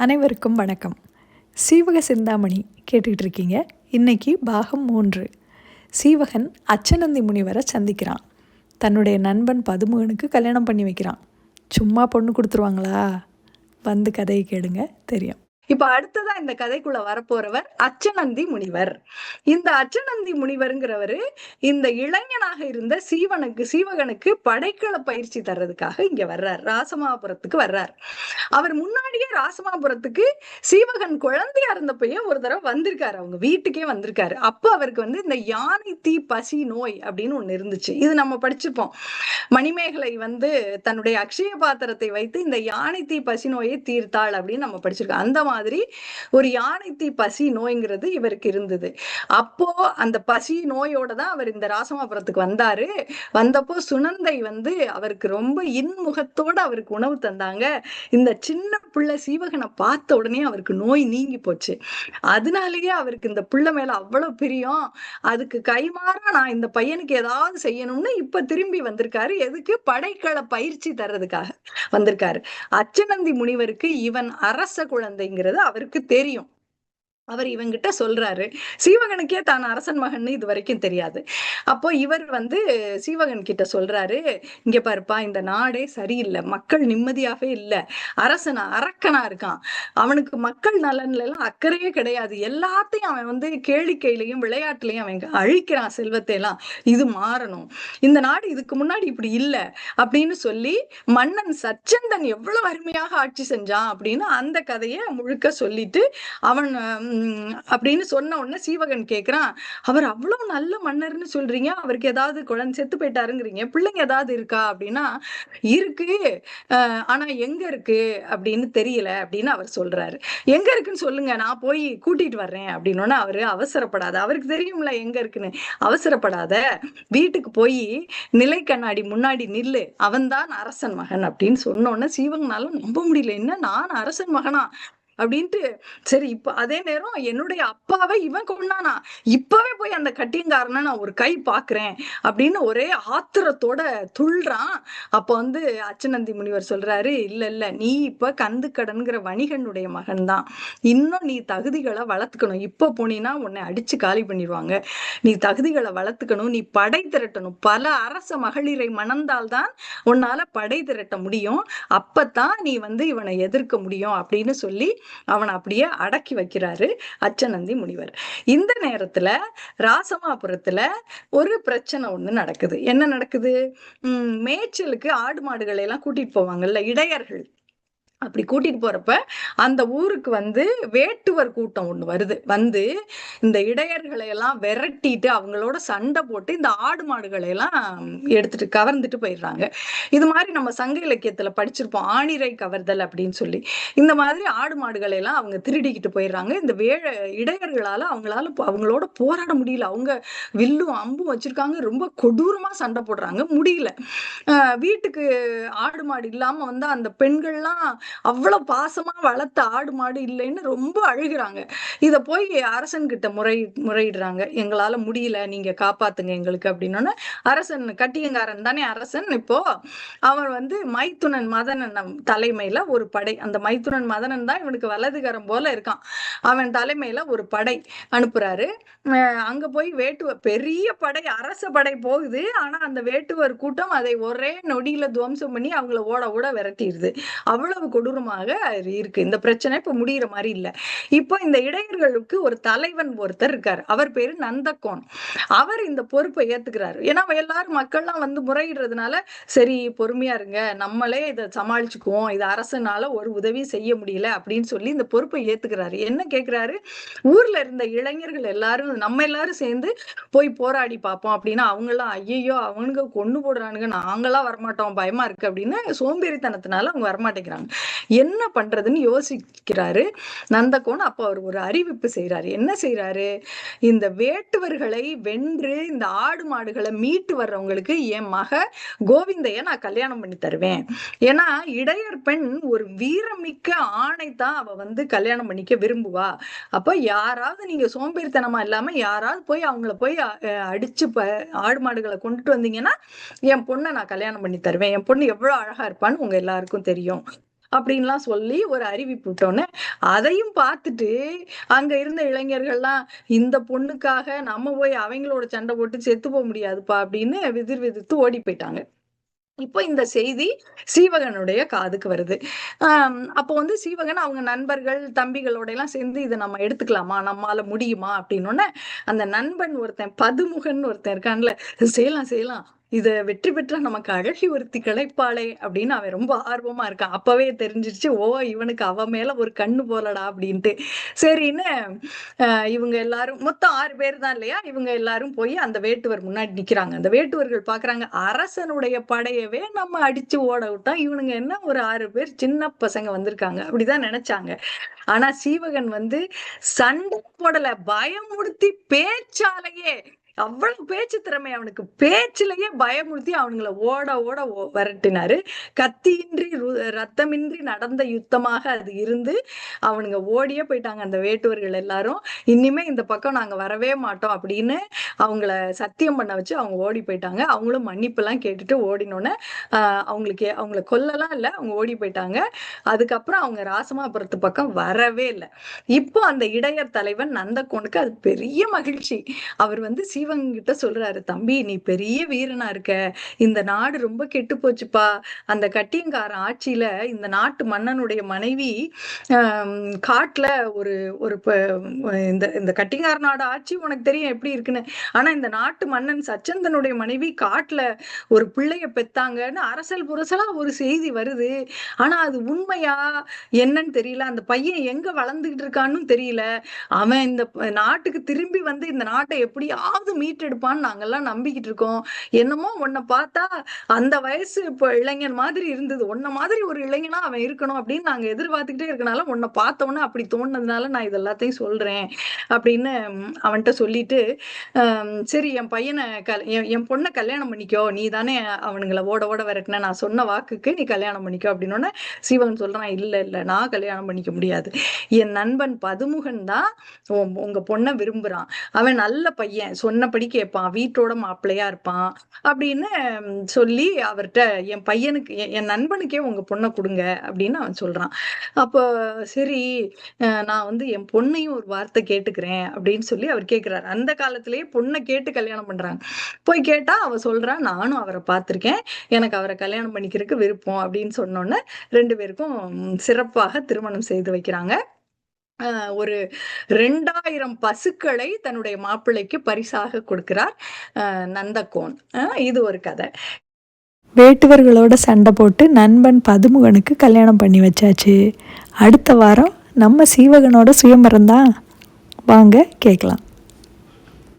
அனைவருக்கும் வணக்கம். சீவக சிந்தாமணி கேட்டுக்கிட்டு இருக்கீங்க இன்னைக்கு பாகம் மூன்று. சீவகன் அச்சநந்தி முனிவரை சந்திக்கிறான். தன்னுடைய நண்பன் பதுமுகனுக்கு கல்யாணம் பண்ணி வைக்கிறான். சும்மா பொண்ணு கொடுத்துருவாங்களா? வந்து கதையை கேளுங்க. தெரியும். இப்ப அடுத்ததா இந்த கதைக்குள்ள வரப்போறவர் அச்சநந்தி முனிவர். இந்த அச்சநந்தி முனிவருங்கிறவரு இந்த இளைஞனாக இருந்த சீவனுக்கு சீவகனுக்கு படைக்கல பயிற்சி தர்றதுக்காக இங்க வர்றார். ராசமாபுரத்துக்கு வர்றார். அவர் முன்னாடியே ராசமாபுரத்துக்கு சீவகன் குழந்தையா இருந்தப்பயே ஒரு தடவை வந்திருக்காரு. அவங்க வீட்டுக்கே வந்திருக்காரு. அப்ப அவருக்கு வந்து இந்த யானை தீ பசி நோய் அப்படின்னு ஒண்ணு இருந்துச்சு. இது நம்ம படிச்சுப்போம் மணிமேகலை வந்து தன்னுடைய அக்ஷய பாத்திரத்தை வைத்து இந்த யானை தீ பசி நோயை தீர்த்தாள் அப்படின்னு நம்ம படிச்சிருக்கோம். அந்த மாதிரி மாதிரி ஒரு யானைத்தி பசி நோய்ங்கிறது இவருக்கு இருந்தது. அப்போ அந்த பசி நோயோட தான் அவர் இந்த ராசமாபுரத்துக்கு வந்தாரு. வந்தப்போ சுனந்தை வந்து அவருக்கு ரொம்ப இன்முகத்தோட அவருக்கு உணவு தந்தாங்க. இந்த சின்ன பிள்ளை சீவகனை பார்த்த உடனே அவருக்கு நோய் நீங்கி போச்சு. அதனாலேயே அவருக்கு இந்த பிள்ளை மேல அவ்வளவு பிரியம். அதுக்கு கைமாறா நான் இந்த பையனுக்கு ஏதாவது செய்யணும்னு இப்ப திரும்பி வந்திருக்காரு. எதுக்கு? படைக்கள பயிற்சி தர்றதுக்காக வந்திருக்காரு. அச்சநந்தி முனிவருக்கு இவன் அரச குழந்தைங்கிற அப்படிங்கிறது அவருக்கு தெரியும். அவர் இவங்கிட்ட சொல்றாரு சீவகனுக்கே தான் அரசன் மகன்னு இது வரைக்கும் தெரியாது. அப்போ இவர் வந்து சீவகன் கிட்ட சொல்றாரு இங்க பாருப்பா இந்த நாடே சரியில்லை மக்கள் நிம்மதியாவே இல்லை அரசனா அரக்கனா இருக்கான். அவனுக்கு மக்கள் நலன்ல எல்லாம் அக்கறையே கிடையாது. எல்லாத்தையும் அவன் வந்து கேளிக்கையிலையும் விளையாட்டுலையும் அவன் அழிக்கிறான் செல்வத்தை எல்லாம் இது மாறணும். இந்த நாடு இதுக்கு முன்னாடி இப்படி இல்லை. அப்படின்னு சொல்லி மன்னன் சச்சந்தன் எவ்வளவு அருமையாக ஆட்சி செஞ்சான் அப்படின்னு அந்த கதையை முழுக்க சொல்லிட்டு அவன் அப்படின்னு சொன்ன உடனே சீவகன் கேக்குறான் அவர் அவ்வளவு நல்ல மன்னர்னு சொல்றீங்க அவருக்கு ஏதாவது குழந்தை செத்து போயிட்டாருங்கிறீங்க பிள்ளைங்க ஏதாவது இருக்கா? அப்படின்னா இருக்கு. ஆனா எங்க இருக்கு? அப்படின்னு தெரியல அப்படின்னு அவர் சொல்றாரு. எங்க இருக்குன்னு சொல்லுங்க நான் போய் கூட்டிட்டு வர்றேன். அப்படின்னு அவரு அவசரப்படாத அவருக்கு தெரியும்ல எங்க இருக்குன்னு அவசரப்படாத வீட்டுக்கு போய் நிலை கண்ணாடி முன்னாடி நில்லு அவன்தான் அரசன் மகன் அப்படின்னு சொன்ன உடனே சீவகனால நம்ப முடியல என்ன நான் அரசன் மகனா? அப்படின்ட்டு. சரி இப்ப அதே நேரம் என்னுடைய அப்பாவை இவன் கொண்டானா இப்பவே போய் அந்த கட்டியங்காரனை நான் ஒரு கை பாக்குறேன் அப்படின்னு ஒரே ஆத்திரத்தோட துள்றான். அப்ப வந்து அச்சநந்தி முனிவர் சொல்றாரு இல்ல இல்ல நீ இப்ப கந்துக்கடன்கிற வணிகனுடைய மகன் தான் இன்னும் நீ தகுதிகளை வளர்த்துக்கணும். இப்ப போனீன்னா உன்னை அடிச்சு காலி பண்ணிடுவாங்க. நீ தகுதிகளை வளர்த்துக்கணும். நீ படை திரட்டணும். பல அரச மகளிரை மணந்தால்தான் உன்னால படை திரட்ட முடியும். அப்பத்தான் நீ வந்து இவனை எதிர்க்க முடியும். அப்படின்னு சொல்லி அவனை அப்படியே அடக்கி வைக்கிறாரு அச்சநந்தி முனிவர். இந்த நேரத்துல ராசமாபுரத்துல ஒரு பிரச்சனை ஒண்ணு நடக்குது. என்ன நடக்குது? உம் மேய்ச்சலுக்கு ஆடு மாடுகளை எல்லாம் கூட்டிட்டு போவாங்கல்ல இடையர்கள். அப்படி கூட்டிட்டு போறப்ப அந்த ஊருக்கு வந்து வேட்டுவர் கூட்டம் ஒண்ணு வருது. வந்து இந்த இடையர்களை எல்லாம் விரட்டிட்டு அவங்களோட சண்டை போட்டு இந்த ஆடு மாடுகளை எல்லாம் எடுத்துட்டு கவர்ந்துட்டு போயிடுறாங்க. இது மாதிரி நம்ம சங்க இலக்கியத்துல படிச்சிருப்போம். ஆணிரை கவர்தல் அப்படின்னு சொல்லி. இந்த மாதிரி ஆடு மாடுகளை எல்லாம் அவங்க திருடிக்கிட்டு போயிடுறாங்க. இந்த வேழ இடையர்களால அவங்களால அவங்களோட போராட முடியல. அவங்க வில்லும் அம்பும் வச்சிருக்காங்க. ரொம்ப கொடூரமா சண்டை போடுறாங்க. முடியல. வீட்டுக்கு ஆடு மாடு இல்லாம வந்து அந்த பெண்கள்லாம் அவ்வளவு பாசமா வளர்த்த ஆடு மாடு இல்லைன்னு ரொம்ப அழுகுறாங்க. இத போய் அரசன் கிட்ட முறை முறையிடுறாங்க. எங்களால முடியல நீங்க காப்பாத்துங்க எங்களுக்கு அப்படின்னோடனே அரசன் கட்டியங்காரன் தானே அரசன். இப்போ அவன் வந்து மைத்துனன் மதனன் தலைமையில ஒரு படை. அந்த மைத்துனன் மதனன் தான் இவனுக்கு வலதுகரம் போல இருக்கான். அவன் தலைமையில ஒரு படை அனுப்புறாரு. அங்க போய் வேட்டுவர் பெரிய படை அரச படை போகுது. ஆனா அந்த வேட்டுவர் கூட்டம் அதை ஒரே நொடியில துவம்சம் பண்ணி அவங்கள ஓட ஓட விரட்டிடுது அவ்வளவு கொடூரமாக இருக்கு. இந்த பிரச்சனை இப்ப முடியிற மாதிரி இல்ல. இப்போ இந்த இடையர்களுக்கு ஒரு தலைவன் ஒருத்தர் இருக்காரு. அவர் பேரு நந்தகோன் அவர் இந்த பொறுப்பை ஏத்துக்கிறாரு. ஏன்னா எல்லாரும் மக்கள்லாம் வந்து முறையிடுறதுனால சரி பொறுமையா இருங்க. நம்மளே இதை சமாளிச்சுக்குவோம். இது அரசனால ஒரு உதவி செய்ய முடியல அப்படின்னு சொல்லி இந்த பொறுப்பை ஏத்துக்கிறாரு. என்ன கேக்குறாரு? ஊர்ல இருந்த இளைஞர்கள் எல்லாரும் நம்ம எல்லாரும் சேர்ந்து போய் போராடி பார்ப்போம் அப்படின்னா அவங்க எல்லாம் ஐயோ அவனுங்க கொண்டு போடுறானுங்க. நாங்களாம் வரமாட்டோம். பயமா இருக்கு அப்படின்னு சோம்பேறித்தனத்தினால அவங்க வரமாட்டேங்கிறாங்க. என்ன பண்றதுன்னு யோசிக்கிறாரு. நந்தகோன் அப்போ அவர் ஒரு அறிவிப்பு செய்கிறாரு என்ன செய்கிறாரு இந்த வேட்டுவர்களை வென்று இந்த ஆடு மாடுகளை மீட்டு வர்றவங்களுக்கு என் மக கோவிந்தைய நான் கல்யாணம் பண்ணி தருவேன். ஏன்னா இடையர் பெண் ஒரு வீரமிக்க ஆணை தான் அவ வந்து கல்யாணம் பண்ணிக்க விரும்புவா. அப்ப யாராவது நீங்க சோம்பேறித்தனமா இல்லாம யாராவது போய் அவங்கள போய் அஹ், அடிச்சு ப ஆடு மாடுகளை கொண்டுட்டு வந்தீங்கன்னா என் பொண்ணை நான் கல்யாணம் பண்ணி தருவேன். என் பொண்ணு எவ்வளவு அழகா இருப்பான்னு உங்க எல்லாருக்கும் தெரியும். அப்படின்லாம் சொல்லி ஒரு அறிவிப்பு விட்டோன்னு அதையும் பார்த்துட்டு அங்க இருந்த இளைஞர்கள்லாம் இந்த பொண்ணுக்காக நம்ம போய் அவங்களோட சண்டை போட்டு செத்து போக முடியாதுப்பா அப்படின்னு விதிர் விதித்து ஓடி போயிட்டாங்க. இப்போ இந்த செய்தி சீவகனுடைய காதுக்கு வருது. ஆஹ் அப்போ வந்து சீவகன் அவங்க நண்பர்கள் தம்பிகளோட எல்லாம் சேர்ந்து இதை நம்ம எடுத்துக்கலாமா? நம்மால முடியுமா? அப்படின்னு அந்த நண்பன் ஒருத்தன் பதுமுகன் ஒருத்தன் இருக்கான்ல செய்யலாம் செய்யலாம் இத வெற்றி பெற்றா நமக்கு அழகி ஒருத்தி கிளைப்பாளே அப்படின்னு அவன் ரொம்ப ஆர்வமா இருக்கான். அப்பவே தெரிஞ்சிருச்சு ஓ இவனுக்கு அவ மேல ஒரு கண்ணு போலடா அப்படின்ட்டு. சரின்னு ஆஹ் இவங்க எல்லாரும் மொத்தம் ஆறு பேர் தான் இல்லையா? இவங்க எல்லாரும் போய் அந்த வேட்டுவர் முன்னாடி நிக்கிறாங்க. அந்த வேட்டுவர்கள் பாக்குறாங்க அரசனுடைய படையவே நம்ம அடிச்சு ஓட விட்டா இவனுங்க என்ன ஒரு ஆறு பேர் சின்ன பசங்க வந்திருக்காங்க அப்படிதான் நினைச்சாங்க. ஆனா சீவகன் வந்து சண்டை போடல பயமுறுத்தி பேச்சாலேயே அவ்வளவு பேச்சு திறமை அவனுக்கு. பேச்சிலேயே பயமுறுத்தி அவனுங்களை ஓட ஓட விரட்டினாரு. கத்தியின்றி ரத்தமின்றி நடந்த யுத்தமாக அது இருந்து அவனுங்க ஓடியே போயிட்டாங்க அந்த வேட்டுவர்கள் எல்லாரும். இனிமே இந்த பக்கம் நாங்க வரவே மாட்டோம் அப்படின்னு அவங்கள சத்தியம் பண்ண வச்சு அவங்க ஓடி போயிட்டாங்க. அவங்களும் மன்னிப்பு எல்லாம் கேட்டுட்டு ஓடினோன்னே ஆஹ் அவங்களுக்கு அவங்கள கொல்லலாம் இல்லை அவங்க ஓடி போயிட்டாங்க. அதுக்கப்புறம் அவங்க ராசமாபுரத்து பக்கம் வரவே இல்லை. இப்போ அந்த இடையர் தலைவன் நந்தகோனுக்கு அது பெரிய மகிழ்ச்சி. அவர் வந்து சிவன் கிட்ட சொல்றாரு தம்பி நீ பெரிய வீரனா இருக்க. இந்த நாடு ரொம்ப கெட்டு போச்சுப்பா அந்த கட்டியங்காரன் ஆட்சியில இந்த நாட்டு மன்னனுடைய மனைவி காட்டுல ஒரு ஒரு இந்த இந்த கட்டிங்கார நாடு ஆட்சி உனக்கு தெரியும் எப்படி இருக்குன்னு. ஆனா இந்த நாட்டு மன்னன் சச்சந்தனுடைய மனைவி காட்டுல ஒரு பிள்ளைய பெத்தாங்கன்னு அரசல் புரசலா ஒரு செய்தி வருது. ஆனா அது உண்மையா? என்னன்னு தெரியல. அந்த பையன் எங்க வளர்ந்துகிட்டு இருக்கான்னு தெரியல. அவன் இந்த நாட்டுக்கு திரும்பி வந்து இந்த நாட்டை எப்படியாவது மீட்டெடுப்பான்னு நாங்கெல்லாம் நம்பிக்கிட்டு இருக்கோம். என்னமோ உன்னை பார்த்தா அந்த வயசு இப்போ இளைஞன் மாதிரி இருந்தது. உன்ன மாதிரி ஒரு இளைஞனா அவன் இருக்கணும் அப்படின்னு நாங்க எதிர்பார்த்துக்கிட்டே இருக்கனால உன்னை பார்த்தோன்னு அப்படி தோணுனதுனால நான் இது எல்லாத்தையும் சொல்றேன் அப்படின்னு அவன்கிட்ட சொல்லிட்டு சரி என் பையனை கல் என் என் பொண்ணை கல்யாணம் பண்ணிக்கோ. நீ தானே அவனுங்களை ஓட ஓட விரட்டின. நான் சொன்ன வாக்குக்கு நீ கல்யாணம் பண்ணிக்கோ. அப்படின்னு சிவன் சொல்றான் இல்ல இல்ல நான் கல்யாணம் பண்ணிக்க முடியாது. என் நண்பன் பதுமுகன் தான் உங்க பொண்ணை விரும்புறான். அவன் நல்ல பையன். சொன்ன சொன்னபடி கேட்பான். வீட்டோட மாப்பிள்ளையா இருப்பான். அப்படின்னு சொல்லி அவர்கிட்ட என் பையனுக்கு என் என் நண்பனுக்கே உங்க பொண்ணை கொடுங்க அப்படின்னு அவன் சொல்றான். அப்போ சரி நான் வந்து என் பொண்ணையும் ஒரு வார்த்தை கேட்டுக்கிறேன் அப்படின்னு சொல்லி அவர் கேட்கிறாரு அந்த காலத்திலேயே பொண்ணை கேட்டு கல்யாணம் பண்றாங்க. போய் கேட்டா அவ சொல்றா நானும் அவரை பார்த்திருக்கேன். எனக்கு அவரை கல்யாணம் பண்ணிக்கிறதுக்கு விருப்பம் அப்படின்னு சொன்னோன்னே ரெண்டு பேருக்கும் சிறப்பாக திருமணம் செய்து வைக்கிறாங்க. ஒரு ரெண்டாயிரம் பசுக்களை தன்னுடைய மாப்பிள்ளைக்கு பரிசாக கொடுக்கிறார் நந்தகோன். இது ஒரு கதை. வேட்டுவர்களோட சண்டை போட்டு நண்பன் பதுமுகனுக்கு கல்யாணம் பண்ணி வச்சாச்சு. அடுத்த வாரம் நம்ம சீவகனோட சுயம்பரம் தான். வாங்க கேட்கலாம்.